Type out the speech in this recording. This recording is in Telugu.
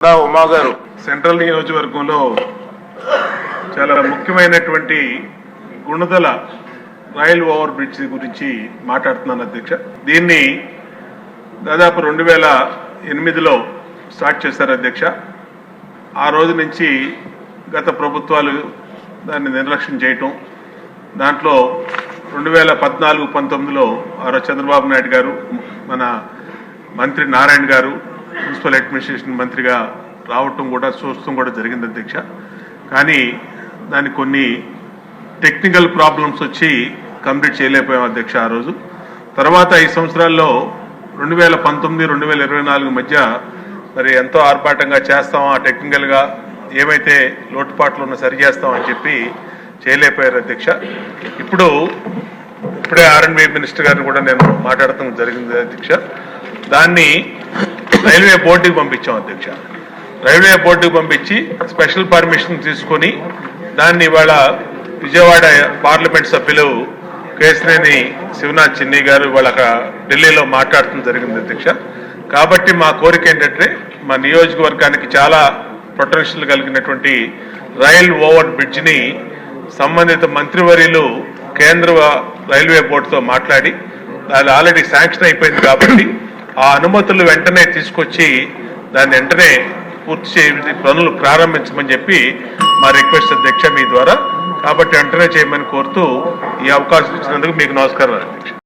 ఉమా గారు సెంట్రల్ నియోజకవర్గంలో చాలా ముఖ్యమైనటువంటి గుణదల రైల్ ఓవర్ బ్రిడ్జ్ గురించి మాట్లాడుతున్నాను అధ్యక్ష. దీన్ని దాదాపు రెండు వేల ఎనిమిదిలో స్టార్ట్ చేశారు అధ్యక్ష. ఆ రోజు నుంచి గత ప్రభుత్వాలు దాన్ని నిర్లక్ష్యం చేయటం దాంట్లో రెండు వేల పద్నాలుగు పంతొమ్మిదిలో ఆరో చంద్రబాబు నాయుడు గారు మన మంత్రి నారాయణ గారు మున్సిపల్ అడ్మినిస్ట్రేషన్ మంత్రిగా రావటం కూడా చూస్తాం కూడా జరిగింది అధ్యక్ష. కానీ దానికి కొన్ని టెక్నికల్ ప్రాబ్లమ్స్ వచ్చి కంప్లీట్ చేయలేకపోయాం అధ్యక్ష ఆ రోజు. తర్వాత ఈ సంవత్సరాల్లో రెండు వేల పంతొమ్మిది రెండు వేల ఇరవై నాలుగు మధ్య మరి ఎంతో ఆర్భాటంగా చేస్తాం ఆ టెక్నికల్గా ఏమైతే లోటుపాట్లు ఉన్నా సరి చేస్తామని చెప్పి చేయలేకపోయారు అధ్యక్ష. ఇప్పుడు ఇప్పుడే ఆర్ఎండ్బి మినిస్టర్ గారిని కూడా నేను మాట్లాడటం జరిగింది అధ్యక్ష. దాన్ని రైల్వే బోర్డుకి పంపించాం అధ్యక్ష. రైల్వే బోర్డుకి పంపించి స్పెషల్ పర్మిషన్ తీసుకొని దాన్ని ఇవాళ విజయవాడ పార్లమెంట్ సభ్యులు కేసినేని శివనాథ్ చిన్ని గారు ఇవాళ అక్కడ ఢిల్లీలో మాట్లాడటం జరిగింది అధ్యక్ష. కాబట్టి మా కోరిక ఏంటంటే మా నియోజకవర్గానికి చాలా పొటెన్షియల్ కలిగినటువంటి రైల్ ఓవర్ బ్రిడ్జ్ని సంబంధిత మంత్రివర్యులు కేంద్ర రైల్వే బోర్డుతో మాట్లాడి అది ఆల్రెడీ శాంక్షన్ అయిపోయింది కాబట్టి ఆ అనుమతులు వెంటనే తీసుకొచ్చి దాన్ని వెంటనే పూర్తి చే పనులు ప్రారంభించమని చెప్పి మా రిక్వెస్ట్ అధ్యక్ష మీ ద్వారా. కాబట్టి వెంటనే చేయమని కోరుతూ ఈ అవకాశం ఇచ్చినందుకు మీకు నమస్కారం అధ్యక్ష.